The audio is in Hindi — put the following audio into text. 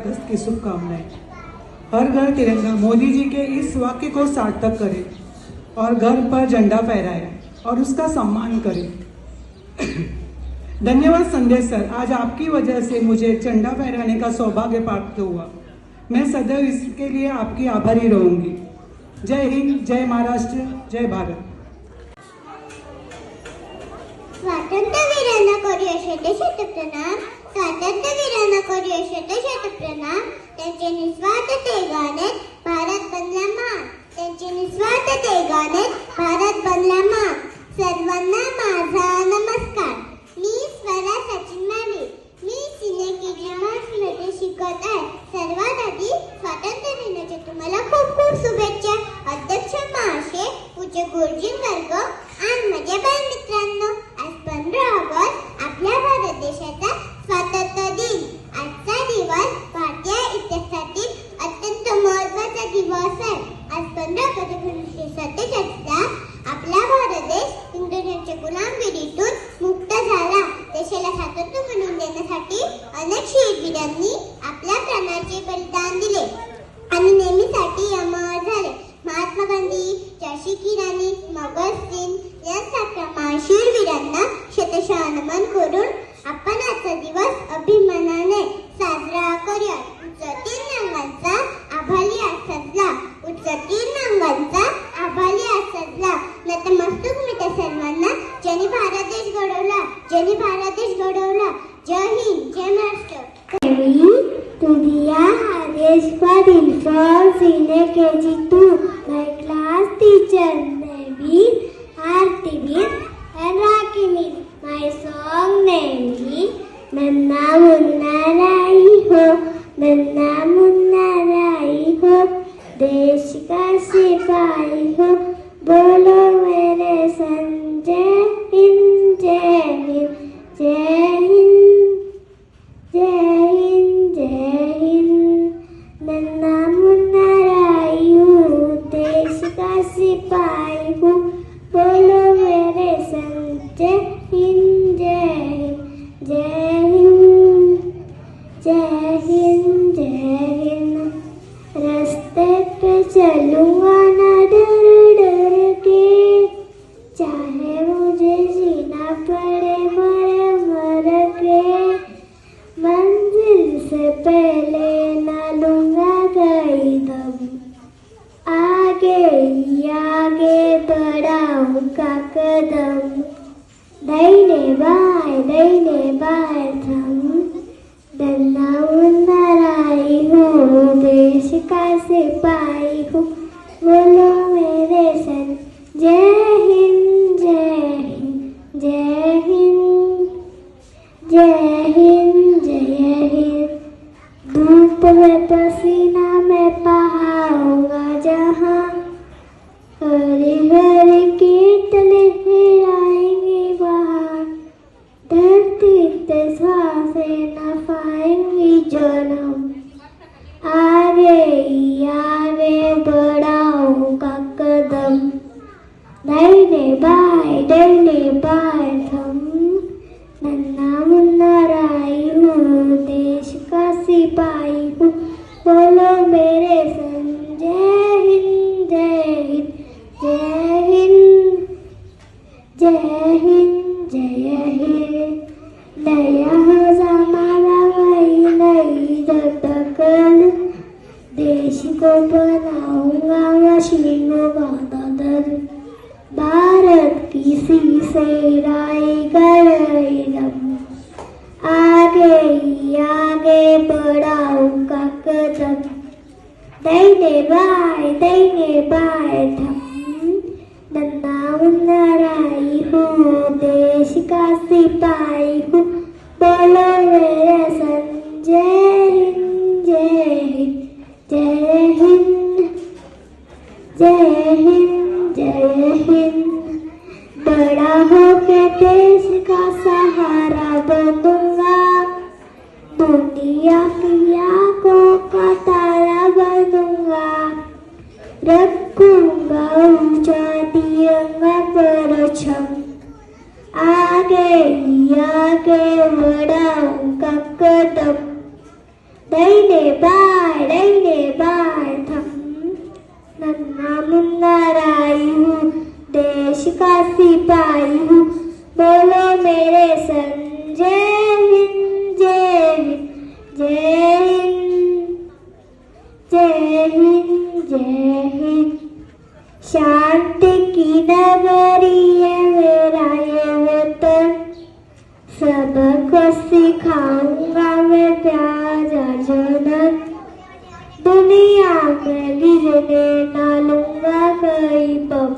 15 अगस्त की शुभकामनाएं हर घर तिरंगा मोदी जी के इस वाक्य को सार्थक करें और घर पर झंडा फहराए और उसका सम्मान करें धन्यवाद संदेश सर आज आपकी वजह से मुझे झंडा फहराने का सौभाग्य प्राप्त हुआ मैं सदैव इसके लिए आपकी आभारी रहूंगी जय हिंद जय महाराष्ट्र जय भारत स्वतंत्र वीरांना करूया शेते शेते प्रणाम स्वातंत्र्य वीरांना करूया शत शत प्रणाम त्यांचे निस्वार्थ तेगाने भारत बनला मान त्यांचे निस्वार्थ तेगाने भारत बनला मान सर्वांना माझा नमस्कार मी स्वरा सचिन माने मी सिने किडमार्स शिकत आहे सर्वात आधी स्वातंत्र्य दिनाच्या तुम्हाला खूप खूप शुभेच्छा अध्यक्ष महाशय पूज्य गुरुजी वर्ग सण आज पंधरा ऑगस्ट एकोणीसशे सत्तेचाळीसला आपला भारत देश इंग्रजांच्या गुलामगिरीतून मुक्त झाला देशाला स्वातंत्र्य मिळवून देण्यासाठी अनेक शहीदवीरांनी आपल्या प्राणाचे बलिदान दिले आणि नेहमीसाठी अमर झाले महात्मा गांधी झाशी की राणी मगर सिंग यांसारख्या महाशूरवीरांना शतशः नमन करून आपण आजचा दिवस अभिमान রেখেছি তুমি गणम आरे आरे बढ़ाऊं ककदम ഡൈനെ ബായ് ഡൈനെ ബായ് ധം നന്നാമുന്നറായി ദേശ കാസി പായി ബോലോ മേരെ സ देशिकों बनाऊंगा मशीनों का बदल भारत किसी से राय कदम आगे ही आगे बढ़ाऊंगा कदम दैने बाय दैने बाय धम नन्ना उन्नराई हूँ देश का सिपाही हूँ जय हिंद जय हिंद बड़ा होके देश का सहारा बनूंगा दुनिया की आंखों का तारा बनूंगा रखूंगा ऊंचा दियंगा परछम आगे ही आगे बढ़ाऊंगा कदम नहीं ने बा नहीं ने बा मुन्ना राई हूँ देश का सिपाही हूँ बोलो मेरे जय हिंद जय हिंद जय हिंद जय हिंद जय हिंद शांति की नगरी है मेरा ये वतन सबको सिखाऊंगा मैं प्यार ആംഗലി നാലുങ്ങ കൈപ്പം